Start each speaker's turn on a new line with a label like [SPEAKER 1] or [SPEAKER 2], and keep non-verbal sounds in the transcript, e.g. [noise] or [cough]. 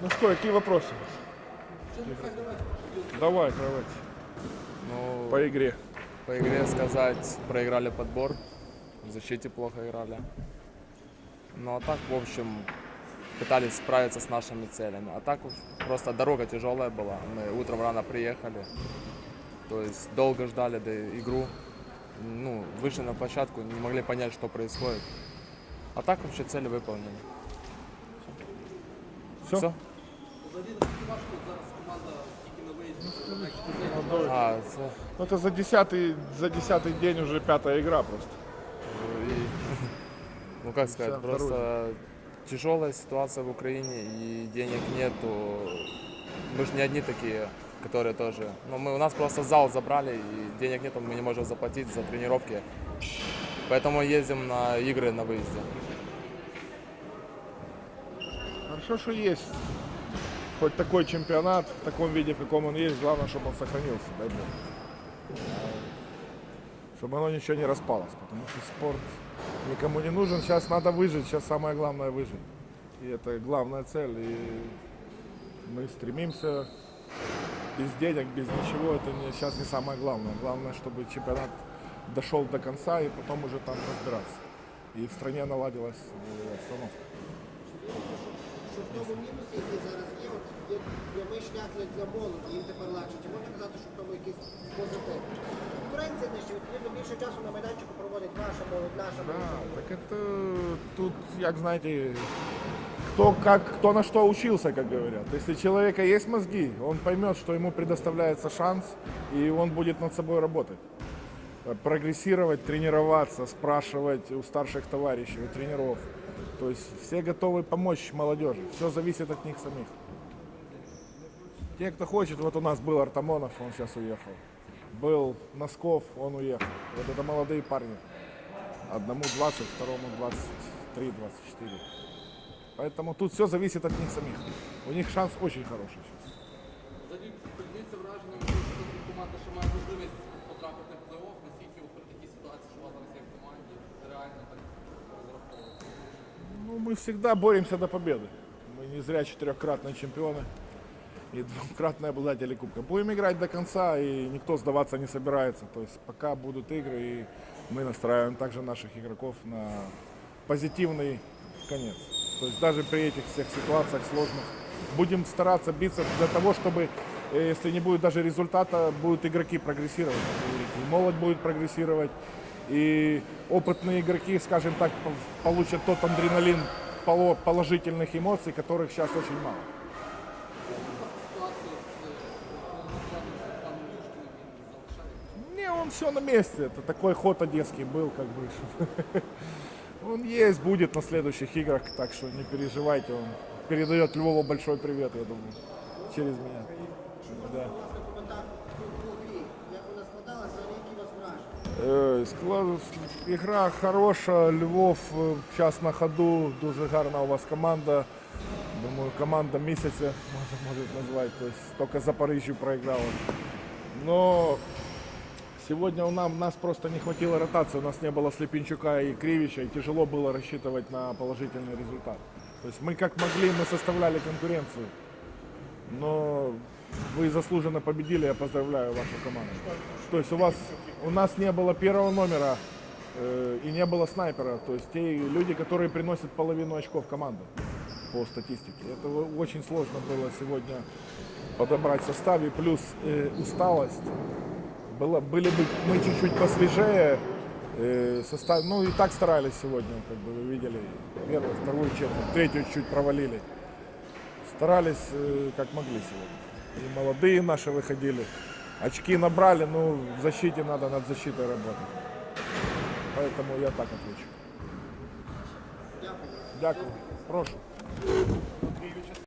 [SPEAKER 1] Ну что, какие вопросы? Давай, давайте.
[SPEAKER 2] Ну,
[SPEAKER 1] По игре.
[SPEAKER 2] по игре сказать, проиграли подбор, в защите плохо играли. Ну а так, в общем, пытались справиться с нашими целями. А так просто дорога тяжелая была. Мы утром рано приехали. То есть долго ждали до игру. Ну, вышли на площадку, не могли понять, что происходит. А так вообще цели выполнены.
[SPEAKER 1] Все?
[SPEAKER 2] Все? А, це,
[SPEAKER 1] Ну это за десятый, за десятый день уже пятая игра просто.
[SPEAKER 2] и, ну как сказать, просто тяжелая ситуация в Украине и денег нету. Мы же не одни такие, которые тоже. Но мы, у нас просто зал забрали и денег нету, мы не можем заплатить за тренировки. Поэтому ездим на игры на выезде.
[SPEAKER 1] Хорошо, что есть хоть такой чемпионат в таком виде, в каком он есть. Главное, чтобы он сохранился, дай бог. Чтобы оно ничего не распалось, потому что спорт никому не нужен. Сейчас надо выжить, сейчас самое главное выжить. И это главная цель. И мы стремимся без денег, без ничего. Это не, сейчас не самое главное. Главное, чтобы чемпионат дошел до конца и потом уже там разбираться. И в стране наладилась э, обстановка
[SPEAKER 3] Що в тому мінусі, який зараз є, от є прямий шлях для, для молоді, їм тепер легше. Чи можна казати, що в тому якийсь позитив? Конкуренція нижче, відповідно більше часу на майданчику проводить ваша молодь, наша
[SPEAKER 1] Да,
[SPEAKER 3] молодь.
[SPEAKER 1] так это тут, як знаете, кто, как, кто на что учился, как говорят. Если у человека есть мозги, он поймет, что ему предоставляется шанс, и он будет над собой работать. Э, Прогрессировать, тренироваться, спрашивать у старших товарищей, у тренеров. То есть все готовы помочь молодежи. Все зависит от них самих. Те, кто хочет, вот у нас был Артамонов, он сейчас уехал. Был Носков, он уехал. Вот это молодые парни. Одному 20, второму 23, 24. Поэтому тут все зависит от них самих. У них шанс очень хороший сейчас.
[SPEAKER 4] Взагалі поділіться враженням, що все-таки команда ще має можливість потрапити
[SPEAKER 1] мы всегда боремся до победы. Мы не зря четырехкратные чемпионы и двукратные обладатели Кубка. Будем играть до конца, и никто сдаваться не собирается. То есть пока будут игры, и мы настраиваем также наших игроков на позитивный конец. То есть даже при этих всех ситуациях сложных будем стараться биться для того, чтобы, э, если не будет даже результата, будут игроки прогрессировать. И молодь будет прогрессировать, и опытные игроки, скажем так, пов- получат тот адреналин поло- положительных эмоций, которых сейчас очень мало.
[SPEAKER 4] Ситуація з е, паном Юшкіним, він залишає.
[SPEAKER 1] Не, он все на месте. Это такой ход одесский был, как бы. что- [laughs] Он есть, будет на следующих играх, так что не переживайте. Он передает Львову большой привет, я думаю, через меня. Да. Ігра хороша, Львов зараз на ходу, дуже гарна у вас команда. Думаю, команда місяця можна може назвати. Тобто, тільки Запоріжжю проіграла. Но сегодня у нас, нас просто не хватило ротации, у нас не было Слепинчука и Кривича, и тяжело было рассчитывать на положительный результат. То есть мы как могли, мы составляли конкуренцию. Но вы заслуженно победили, я поздравляю вашу команду. То есть у вас, у нас не было первого номера э, и не было снайпера. То есть те люди, которые приносят половину очков команды по статистике. Это очень сложно было сегодня подобрать состав и плюс э, усталость. Было, были бы мы чуть-чуть посвежее, э, состав, ну и так старались сегодня, как бы вы видели, первую, вторую четверть, третью чуть провалили. Старались э, как могли сегодня. И молодые наши выходили. Очки набрали, ну в защите надо над защитой работать. Поэтому я так отвечу. Дякую. Прошу.